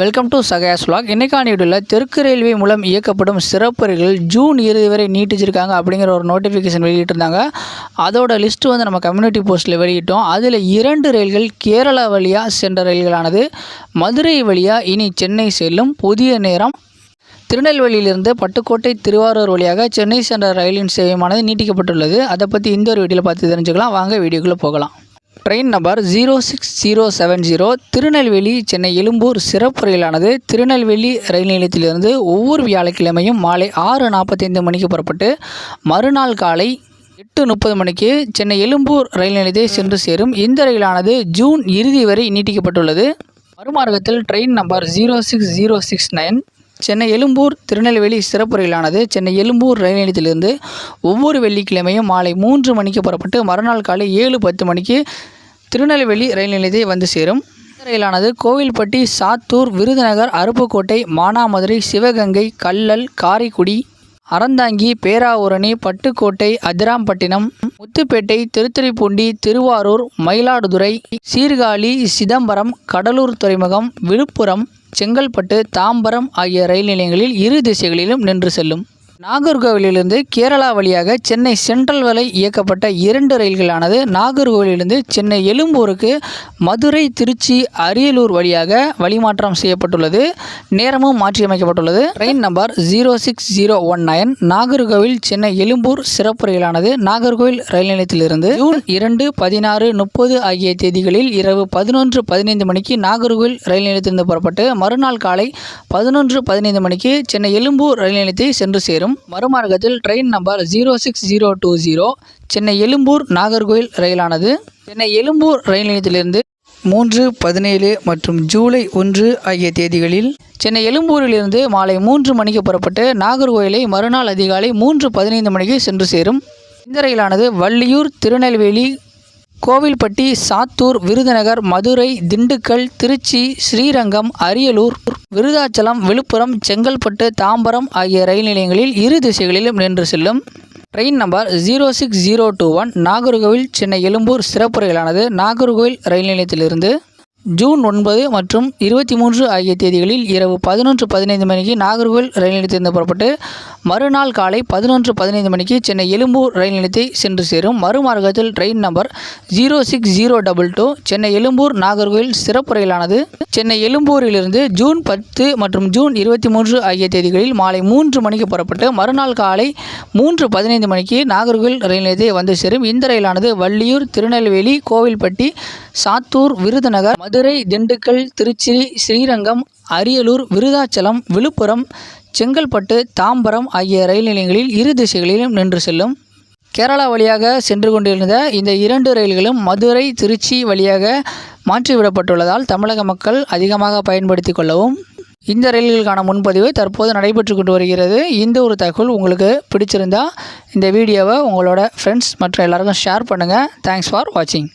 Welcome to சகயாஸ் vlog. இன்றைக்கான வீடியோவில் தெற்கு ரயில்வே மூலம் இயக்கப்படும் சிறப்பு ரயில்கள் ஜூன் இறுதி வரை நீட்டிச்சிருக்காங்க அப்படிங்கிற ஒரு நோட்டிஃபிகேஷன் வெளியிட்டிருந்தாங்க. அதோட லிஸ்ட்டு வந்து நம்ம கம்யூனிட்டி போஸ்ட்டில் வெளியிட்டோம். அதில் இரண்டு ரயில்கள் கேரளா வழியாக சென்ற ரயில்களானது. மதுரை வழியாக இனி சென்னை செல்லும் புதிய நேரம். திருநெல்வேலியிலிருந்து பட்டுக்கோட்டை திருவாரூர் வழியாக சென்னை சென்ற ரயிலின் சேவையானது நீட்டிக்கப்பட்டுள்ளது. அதை பற்றி இந்த ஒரு வீடியோவில் பார்த்து தெரிஞ்சுக்கலாம். வாங்க வீடியோக்குள்ளே போகலாம். Train number zero six zero seven zero Tirunelveli Chennai Egmore சிறப்பு ரயிலானது. திருநெல்வேலி ரயில் நிலையத்திலிருந்து ஒவ்வொரு வியாழக்கிழமையும் மாலை ஆறு நாற்பத்தைந்து மணிக்கு புறப்பட்டு மறுநாள் காலை எட்டு முப்பது மணிக்கு சென்னை எழும்பூர் ரயில் நிலையத்தை சென்று சேரும். இந்த ரயிலானது ஜூன் இறுதி வரை நீட்டிக்கப்பட்டுள்ளது. மறுமார்க்கத்தில் train number zero six zero six nine Chennai Egmore Tirunelveli சிறப்பு ரயிலானது. சென்னை எழும்பூர் ரயில் நிலையத்திலிருந்து ஒவ்வொரு வெள்ளிக்கிழமையும் மாலை மூன்று மணிக்கு புறப்பட்டு மறுநாள் காலை ஏழு பத்து மணிக்கு திருநெல்வேலி ரயில் நிலையத்தை வந்து சேரும். ரயிலானது கோவில்பட்டி சாத்தூர் விருதுநகர் அருப்புக்கோட்டை மானாமதுரை சிவகங்கை கல்லல் காரைக்குடி அறந்தாங்கி பேராவூரணி பட்டுக்கோட்டை அதிராம்பட்டினம் முத்துப்பேட்டை திருத்துறைப்பூண்டி திருவாரூர் மயிலாடுதுறை சீர்காழி சிதம்பரம் கடலூர் துறைமுகம் விழுப்புரம் செங்கல்பட்டு தாம்பரம் ஆகிய ரயில் நிலையங்களில் இரு திசைகளிலும் நின்று செல்லும். நாகர்கோவிலிருந்து கேரளா வழியாக சென்னை சென்ட்ரல் வரை இயக்கப்பட்ட இரண்டு ரயில்களானது நாகர்கோவிலிருந்து சென்னை எழும்பூருக்கு மதுரை திருச்சி அரியலூர் வழியாக வழிமாற்றம் செய்யப்பட்டுள்ளது. நேரமும் மாற்றியமைக்கப்பட்டுள்ளது. Train number zero six zero one nine Nagercoil Chennai Egmore சிறப்பு ரயிலானது நாகர்கோவில் ரயில் நிலையத்திலிருந்து ஜூன் இரண்டு பதினாறு முப்பது ஆகிய தேதிகளில் இரவு பதினொன்று பதினைந்து மணிக்கு நாகர்கோவில் ரயில் நிலையத்திலிருந்து புறப்பட்டு மறுநாள் காலை பதினொன்று பதினைந்து மணிக்கு சென்னை எழும்பூர் ரயில் நிலையத்தை சென்று சேரும். மறுமார்க்கத்தில் train number zero six zero two zero Chennai Egmore Nagercoil ரயிலானது. Chennai Egmore ரயில் நிலையத்திலிருந்து மூன்று பதினேழு மற்றும் ஜூலை ஒன்று ஆகிய தேதிகளில் சென்னை எழும்பூரிலிருந்து மாலை மூன்று மணிக்கு புறப்பட்டு நாகர்கோயிலை மறுநாள் அதிகாலை மூன்று பதினைந்து மணிக்கு சென்று சேரும். இந்த ரயிலானது வள்ளியூர் திருநெல்வேலி கோவில்பட்டி சாத்தூர் விருதுநகர் மதுரை திண்டுக்கல் திருச்சி ஸ்ரீரங்கம் அரியலூர் விருதாச்சலம் விழுப்புரம் செங்கல்பட்டு தாம்பரம் ஆகிய ரயில் நிலையங்களில் இரு திசைகளிலும் நின்று செல்லும் train number zero six zero two one Nagercoil Chennai Egmore சிறப்பு ரயிலானது நாகர்கோவில் ரயில் நிலையத்திலிருந்து ஜூன் ஒன்பது மற்றும் இருபத்தி மூன்று ஆகிய தேதிகளில் இரவு பதினொன்று பதினைந்து மணிக்கு நாகர்கோவில் ரயில் நிலையத்திலிருந்து புறப்பட்டு மறுநாள் காலை பதினொன்று பதினைந்து மணிக்கு சென்னை எழும்பூர் ரயில் நிலையத்தை சென்று சேரும். மறுமார்க்கத்தில் train number zero six zero double two. Chennai Egmore Nagercoil சிறப்பு ரயிலானது. சென்னை எழும்பூரிலிருந்து ஜூன் பத்து மற்றும் ஜூன் இருபத்தி மூன்று ஆகிய தேதிகளில் மாலை மூன்று மணிக்கு புறப்பட்டு மறுநாள் காலை மூன்று பதினைந்து மணிக்கு நாகர்கோவில் ரயில் நிலையத்தை வந்து சேரும். இந்த ரயிலானது வள்ளியூர் திருநெல்வேலி கோவில்பட்டி சாத்தூர் விருதுநகர் மதுரை திண்டுக்கல் திருச்சி ஸ்ரீரங்கம் அரியலூர் விருதாச்சலம் விழுப்புரம் செங்கல்பட்டு தாம்பரம் ஆகிய ரயில் நிலையங்களில் இரு திசைகளிலும் நின்று செல்லும். கேரளா வழியாக சென்று கொண்டிருந்த இந்த இரண்டு ரயில்களும் மதுரை திருச்சி வழியாக மாற்றிவிடப்பட்டுள்ளதால் தமிழக மக்கள் அதிகமாக பயன்படுத்தி கொள்ளவும். இந்த ரயில்களுக்கான முன்பதிவு தற்போது நடைபெற்று கொண்டு வருகிறது. இந்த ஒரு தகவல் உங்களுக்கு பிடிச்சிருந்தா இந்த வீடியோவை உங்களோட ஃப்ரெண்ட்ஸ் மற்றும் எல்லாருக்கும் ஷேர் பண்ணுங்கள் தேங்க்ஸ் ஃபார் வாட்சிங்